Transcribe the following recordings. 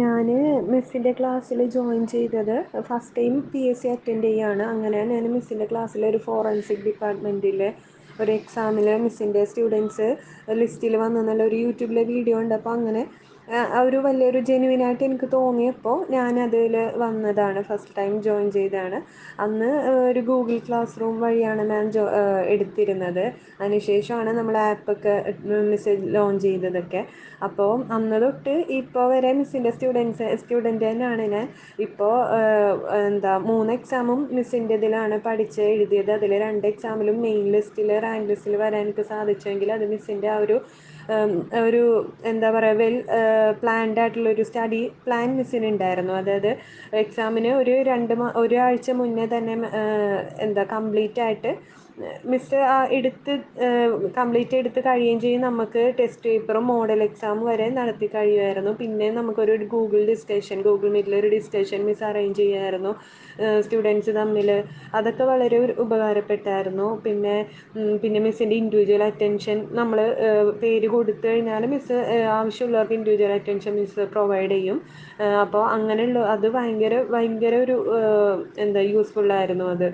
ഞാൻ മിസ്സിന്റെ ക്ലാസ്സിൽ ജോയിൻ ചെയ്തത്. First time P S C attend ചെയ്യുകയാണ് അങ്ങനെ ഞാൻ മിസ്സിന്റെ ക്ലാസ്സിൽ ഒരു ഫോറൻസിക് ഡിപ്പാർട്ട്മെന്റിൽ ഒരു എക്സാമിൽ മിസ്സിന്റെ സ്റ്റുഡൻസ് ലിസ്റ്റിൽ വന്നു. എന്നുള്ള ഒരു യൂട്യൂബിലെ വീഡിയോ ഉണ്ട്. അപ്പോൾ അങ്ങനെ ഒരു വലിയൊരു ജെനുവിനായിട്ട് എനിക്ക് തോന്നിയപ്പോൾ ഞാൻ അതിൽ വന്നതാണ് ഫസ്റ്റ് ടൈം ജോയിൻ ചെയ്തതാണ്. അന്ന് ഒരു ഗൂഗിൾ ക്ലാസ് റൂം വഴിയാണ് മാം ജോ എടുത്തിരുന്നത്. അതിനുശേഷമാണ് നമ്മൾ ആപ്പൊക്കെ മിസ് ലോഞ്ച് ചെയ്തതൊക്കെ. അപ്പോൾ അന്ന് തൊട്ട് ഇപ്പോൾ വരെ മിസ്സിന്റെ സ്റ്റുഡൻസ് സ്റ്റുഡന്റ് തന്നെയാണ് ഞാൻ. ഇപ്പോൾ എന്താ മൂന്ന് എക്സാമും മിസ്സിന്റെ ഇതിലാണ് പഠിച്ച് എഴുതിയത്. അതിൽ രണ്ട് എക്സാമിലും മെയിൻ ലിസ്റ്റിൽ റാങ്ക് ലിസ്റ്റിൽ വരാൻ എനിക്ക് സാധിച്ചെങ്കിൽ അത് മിസ്സിന്റെ ആ ഒരു ഒരു എന്താ പറയുക വെൽ പ്ലാൻഡ് ആയിട്ടുള്ള ഒരു സ്റ്റഡി പ്ലാൻ മിസ്സിന് ഉണ്ടായിരുന്നു അതായത് എക്സാമിന് ഒരു രണ്ട് ഒരാഴ്ച മുന്നേ തന്നെ എന്താ കംപ്ലീറ്റ് ആയിട്ട് മിസ്സ് ആ എടുത്ത് കംപ്ലീറ്റ് എടുത്ത് കഴിയുകയും ചെയ്യും. നമുക്ക് ടെസ്റ്റ് പേപ്പറും മോഡൽ എക്സാം വരെ നടത്തി കഴിയുമായിരുന്നു. പിന്നെ നമുക്കൊരു ഗൂഗിൾ ഡിസ്കഷൻ ഗൂഗിൾ മീറ്റിൽ ഒരു ഡിസ്കഷൻ മിസ് അറേഞ്ച് ചെയ്യുമായിരുന്നു സ്റ്റുഡൻസ് തമ്മിൽ. അതൊക്കെ വളരെ ഉപകാരപ്പെട്ടായിരുന്നു. പിന്നെ പിന്നെ മിസ്സിന്റെ ഇൻഡിവിജ്വൽ അറ്റൻഷൻ നമ്മൾ പേര് കൊടുത്തു കഴിഞ്ഞാൽ മിസ് ആവശ്യമുള്ളവർക്ക് ഇൻഡിവിജ്വൽ അറ്റൻഷൻ മിസ് പ്രൊവൈഡ് ചെയ്യും. അപ്പോൾ അങ്ങനെയുള്ള അത് ഭയങ്കര ഭയങ്കര ഒരു എന്താ യൂസ്ഫുള്ളായിരുന്നു അത്.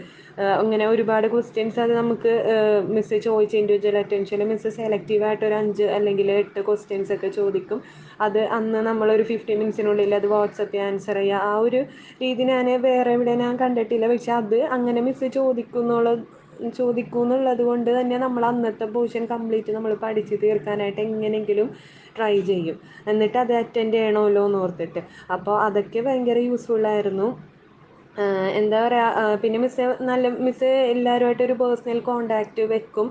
അങ്ങനെ ഒരുപാട് ക്വസ്റ്റ്യൻസ് അത് നമുക്ക് മിസ്സ് ചോദിച്ച ഇൻഡിവിജ്വൽ അറ്റൻഷൻ മിസ്സ് സെലക്റ്റീവായിട്ട് ഒരു അഞ്ച് അല്ലെങ്കിൽ എട്ട് ക്വസ്റ്റ്യൻസ് ഒക്കെ ചോദിക്കും. അത് അന്ന് നമ്മളൊരു ഫിഫ്റ്റീൻ മിനിറ്റ്സിനുള്ളിൽ അത് വാട്സപ്പിൽ ആൻസർ ചെയ്യുക. ആ ഒരു രീതി ഞാൻ വേറെ എവിടെ ഞാൻ കണ്ടിട്ടില്ല. പക്ഷെ അത് അങ്ങനെ മിസ്സ് ചോദിക്കുന്നുള്ള ചോദിക്കും എന്നുള്ളത് കൊണ്ട് തന്നെ നമ്മൾ അന്നത്തെ പോർഷൻ കംപ്ലീറ്റ് നമ്മൾ പഠിച്ച് തീർക്കാനായിട്ട് എങ്ങനെയെങ്കിലും ട്രൈ ചെയ്യും. എന്നിട്ട് അത് അറ്റൻഡ് ചെയ്യണമല്ലോ എന്ന് ഓർത്തിട്ട്. അപ്പോൾ അതൊക്കെ ഭയങ്കര യൂസ്ഫുള്ളായിരുന്നു എന്താ പറയുക പിന്നെ മിസ്സ് നല്ല മിസ്സ് എല്ലാവരുമായിട്ടൊരു പേഴ്സണൽ കോണ്ടാക്റ്റ് വെക്കും.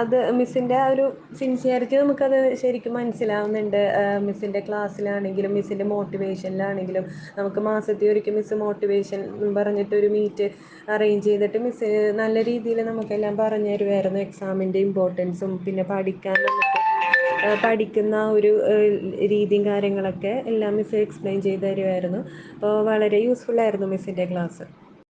അത് മിസ്സിന്റെ ആ ഒരു സിൻസിയറിറ്റി നമുക്കത് ശരിക്കും മനസ്സിലാവുന്നുണ്ട്. മിസ്സിന്റെ ക്ലാസ്സിലാണെങ്കിലും മിസ്സിന്റെ മോട്ടിവേഷനിലാണെങ്കിലും നമുക്ക് മാസത്തിൽ ഒരിക്കൽ മിസ്സ് മോട്ടിവേഷൻ പറഞ്ഞിട്ടൊരു മീറ്റ് അറേഞ്ച് ചെയ്തിട്ട് മിസ്സ് നല്ല രീതിയിൽ നമുക്കെല്ലാം പറഞ്ഞു തരുമായിരുന്നു എക്സാമിന്റെ ഇമ്പോർട്ടൻസും പിന്നെ പഠിക്കാൻ നമുക്ക് പഠിക്കുന്ന ഒരു രീതിയും കാര്യങ്ങളൊക്കെ എല്ലാം മിസ്സ് എക്സ്പ്ലെയിൻ ചെയ്ത് തരുമായിരുന്നു അപ്പോൾ വളരെ യൂസ്ഫുള്ളായിരുന്നു മിസ്സിന്റെ ക്ലാസ്.